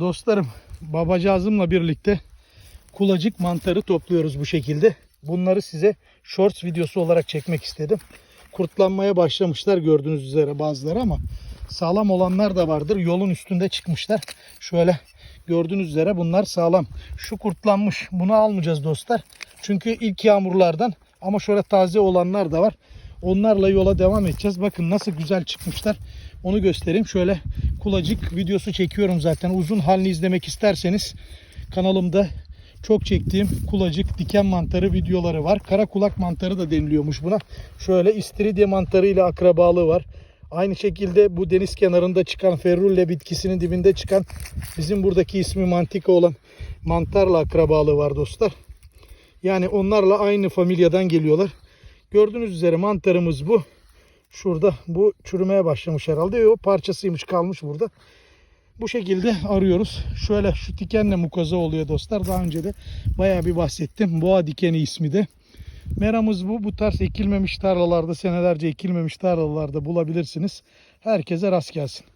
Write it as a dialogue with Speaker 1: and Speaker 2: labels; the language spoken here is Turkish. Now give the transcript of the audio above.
Speaker 1: Dostlarım babacağızımla birlikte kulacık mantarı topluyoruz bu şekilde. Bunları size shorts videosu olarak çekmek istedim. Kurtlanmaya başlamışlar gördüğünüz üzere bazıları ama sağlam olanlar da vardır. Yolun üstünde çıkmışlar. Şöyle gördüğünüz üzere bunlar sağlam. Şu kurtlanmış. Bunu almayacağız dostlar. Çünkü ilk yağmurlardan ama şöyle taze olanlar da var. Onlarla yola devam edeceğiz. Bakın nasıl güzel çıkmışlar. Onu göstereyim. Şöyle kulacık videosu çekiyorum zaten. Uzun halini izlemek isterseniz kanalımda çok çektiğim kulacık diken mantarı videoları var. Kara kulak mantarı da deniliyormuş buna. Şöyle istiridye mantarı ile akrabalığı var. Aynı şekilde bu deniz kenarında çıkan ferrulle bitkisinin dibinde çıkan bizim buradaki ismi mantika olan mantarla akrabalığı var dostlar. Yani onlarla aynı familyadan geliyorlar. Gördüğünüz üzere mantarımız bu. Şurada bu çürümeye başlamış herhalde. O parçasıymış kalmış burada. Bu şekilde arıyoruz. Şöyle şu dikenle mukoza oluyor dostlar. Daha önce de bayağı bir bahsettim. Boğa dikeni ismi de. Meramız bu. Bu tarz ekilmemiş tarlalarda, senelerce ekilmemiş tarlalarda bulabilirsiniz. Herkese rast gelsin.